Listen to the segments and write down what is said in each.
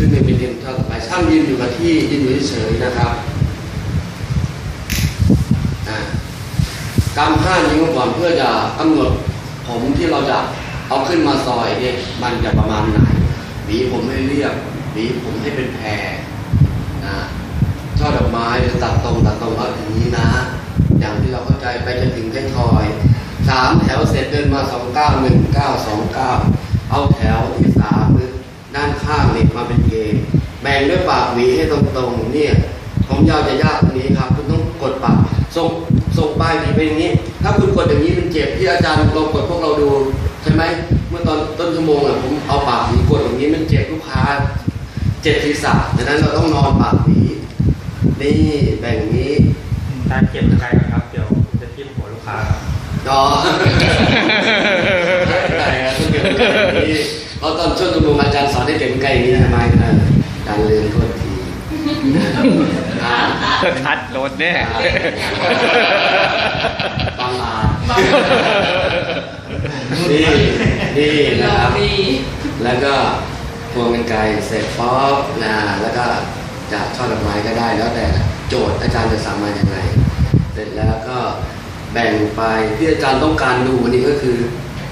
ขึ้นหนึ่งเป็นเท่อต่อไปช่างยืนอยู่กับที่ยืนอยู่เฉยๆนะครับอ่ากำห้านิ้วก่อนเพื่อจะกำหนดผมที่เราจะเอาขึ้นมาซอยเนี่ยมันจะประมาณไหนหวีผมให้เรียบหวีผมให้เป็นแพรนะช่อดอกไม้หรือตัดตรงตัดตรงเอาถึงนี้นะ อย่างที่เราเข้าใจไปจนถึงแค่ทอยสามแถวเสร็จเดินมาสองเก้าหนึ่งเก้าสองเก้าเอาแถวที่ ปากหวีให้ตรงๆเนี่ยผมยาวจะยากตรงนี้ครับ คุณต้องกดปากส่งส่งปลายหวีไปอย่างนี้ ถ้าคุณกดอย่างนี้มันเจ็บที่อาจารย์ลองกดพวกเราดูใช่ไหมเมื่อตอนต้นชั่วโมงอะผมเอาปากหวีกดอย่างนี้มันเจ็บลูกค้าเจ็บศีรษะดังนั้นเราต้องนอนปากหวีนี่แบ่งอย่างนี้ถ้าเจ็บใครครับเดี๋ยวจะทิ่มหัวลูกค้าครับอ๋อใช่ครับต้องเก็บไว้อย่างนี้เพราะตอนช่วงชั่วโมงอาจารย์สอนให้เก็บไก่อย่างนี้ใช่ไหมเอ ออาจารย์ลืมโทษทีอ่าคัดโดนแน่ตลาดนี่นี่นะครับ แล้วก็พวงกันไกรเสร็จป๊อปนะแล้วก็จะช่อดอกไม้ก็ได้แล้วแต่โจทย์อาจารย์จะสั่งมาอย่างไรเสร็จแล้วก็แบ่งไปที่อาจารย์ต้องการดูวันนี้ก็คือ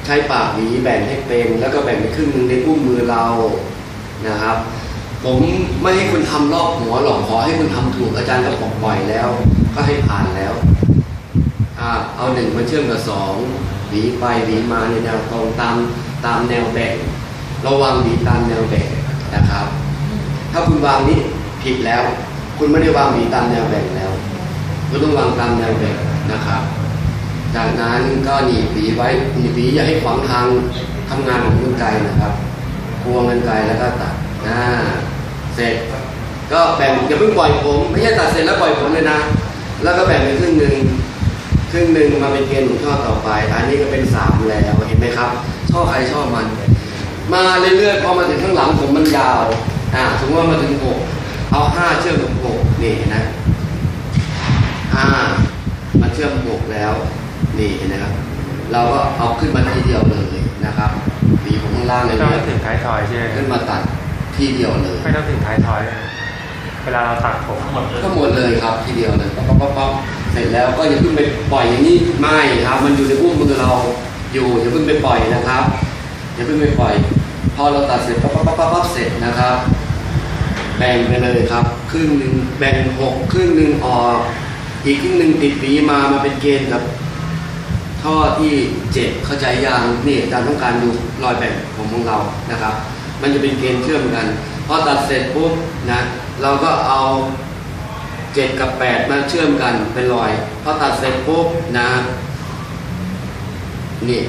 ใช้ปากหวีแบ่งให้เป็น แล้วก็แบ่งไปครึ่งหนึงในอุ้มมือเรานะครับ ผมไม่ให้คุณทำรอบหัวหรอกขอให้คุณทำถูกอาจารย์ก็บอกปล่อยแล้ว ก็ให้ผ่านแล้วอเอาหนึ่งมาเชื่อมกับสองหวีไปหวีมาในแนวตรงตามตามแนวแบ่งระวังหวีตามแนวแบ่งนะครับ ถ้าคุณวางนี้ผิดแล้ว คุณไม่ได้วางหวีตามแนวแบ่งแล้วคุณต้องวางตามแนวแบ่งนะครับ จากนั้นก็หนีหวีไว้หนีหวีอย่าให้ขวางทางทำงานของกรรไกนะครับพวงกรรไกรแล้วก็ตัด หน้าเสร็จก็แบ่งอย่าเพิ่งปล่อยผมไม่ใช่ตัดเสร็จแล้วปล่อยผมเลยนะ แล้วก็แบ่งเป็นครึ่งหนึ่งครึ่งหนึ่งมาเป็นเกณฑ์ของช่อต่อไป อันนี้ก็เป็นสามแล้วเห็นไหมครับช่อใครช่อมัน มาเรื่อยๆพอมาถึงข้างหลังผมมันยาวอ่าสมมติว่ามาถึงหกเอาห้าเชื่อมกับหกนี่เห็นนะห้ามาเชื่อมหกแล้วนี่เห็นนะครับ เราก็เอาขึ้นมาทีเดียวเลยนะครับหวีผมข้างล่างเลยไม่ต้องเนี่ยถึงท้ายทอยใช่ไหมขึ้นมาตัด ทีเดียวเลย ไม่ต้องถึงท้ายทอยเลยเวลาเราตัดผมหมดเลยก็หมดเลยครับทีเดียวเลยป๊อปป๊อปป๊อปป๊อปเสร็จแล้วก็อย่าเพิ่งไปปล่อยอย่างนี้ไม่ครับ มันอยู่ในอุ้มมือเราอยู่อย่าเพิ่งไปปล่อยนะครับอย่าเพิ่งไปปล่อย พอเราตัดเสร็จป๊อปป๊อปป๊อปป๊อปป๊อปเสร็จนะครับ แบ่งไปเลยครับ ครึ่งหนึ่งแบ่งหกครึ่งหนึ่งออกอีกครึ่งหนึ่งติดหวีมามาเป็นเกณฑ์กับท่อที่เจ็ดเข้าใจยังนี่อาจารย์ต้องการดูรอยแบ่งผมของเรานะครับ มันจะเป็นเกณฑ์เชื่อมกันพอตัดเสร็จปุ๊บนะเราก็เอาเจ็ดกับแปดมาเชื่อมกันเป็นรอยพอตัดเสร็จปุ๊บนะนี่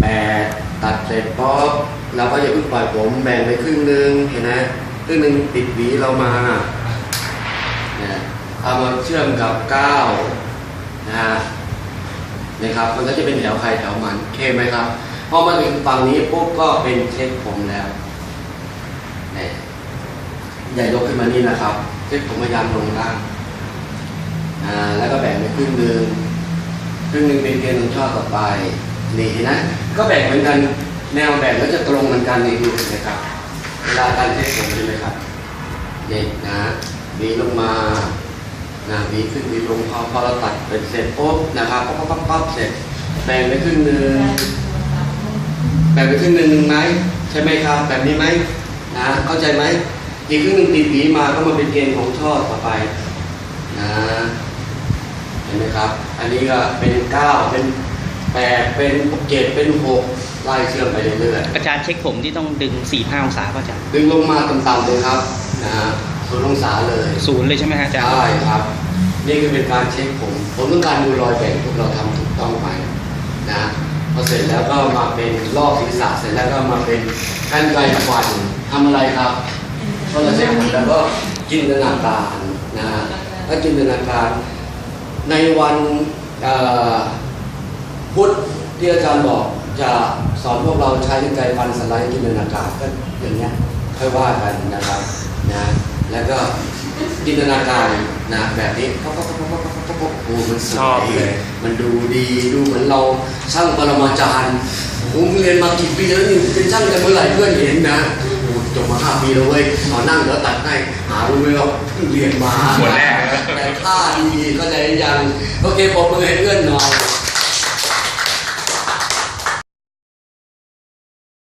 แปดตัดเสร็จปุ๊บเราก็อย่าเพิ่งปล่อยผมแบ่งไปครึ่งหนึ่งเห็นไหมครึ่งหนึ่งติดหวีเรามาเนี่ยเอามาเชื่อมกับเก้านะนะครับ มันก็จะเป็นแถวใครแถวมันโอเคไหมครับ อมาถึงฝั่งนี้ปุ๊บก็เป็นเช็คผมแล้วเนี่ยอย่ายกขึ้นมานี่นะครับ เช็คผมพยายามลงล่างอ่าแล้วก็แบ่งเป็นครึ่งหนึ่งครึ่งหนึ่งเป็นเกณฑ์ของช่อต่อไปนี่นะ ก็แบ่งเหมือนกันแนวแบ่งก็จะตรงเหมือนกันนี่ดูเห็นไหมครับเวลาการเช็คผมใช่ไหมครับเด็กนะดีลงมานะหวีขึ้นหวีลงพอพอเราตัดเป็นเสร็จปุ๊บนะครับปั๊บปั๊บปั๊บปั๊บเสร็จแบ่งไปครึ่งหนึ่ง แบ่งไปครึ่งหนึ่งไหมใช่ไหมครับ แบบนี้ไหมนะเข้าใจไหมอีกครึ่งหนึ่งติดหวีมาก็มาเป็นเกณฑ์ของช่อต่อไปนะเห็นไหมครับ อันนี้ก็เป็นเก้าเป็นแปดเป็นเจ็ดเป็นหกไล่เชื่อมไปเรื่อยๆอาจารย์เช็คผมที่ต้องดึง4ี่ห้าองศาป่ะอาจารย์ดึงลงมาต่ำๆเลยครับนะฮะศูนย์องศาเลยศูนย์เลยใช่ไหมฮะอาจารย์ใช่ครับ นี่คือเป็นการเช็คผม ผมต้องการดูรอยแบ่งพวกเราทำถูกต้องไหมนะพอเส ร็จแล้วก็มาเป็นรอบศีรษะเสร็จแล้วก็มาเป็นการไกลฟันทำอะไรครับพอเราเช็คผมแล้วก็จินตนาการนะถ้าจินตนาการในวันพุธที่อาจารย์บอกจะสอนพวกเราใช้กันไกฟันสไลด์จินตนาการก็อย่างเงี้ยค่อยว่ากันนะครับนะแล้วก็จินตนาการนะแบบนี้เขาก็ ก็เขาก็โอ้มันสชอบวยเลยมันดูดีดูเหมือนเราช่างปรมาจารย์ผมเรียนมากี่ปีแล้วนี่เป็นช่างกันเมื่อไหร่เพื่อนเห็นนะโอ้โหบมาห้าปีแล้วเว้ยเอานั่งเดี๋ยวตัดให้หารู้ไหมว่าเพิ่งเรียนมาหัวแรกนะแต่ท่าดีก็จะยังโอเคปรบมือให้เพื่อนหน่อย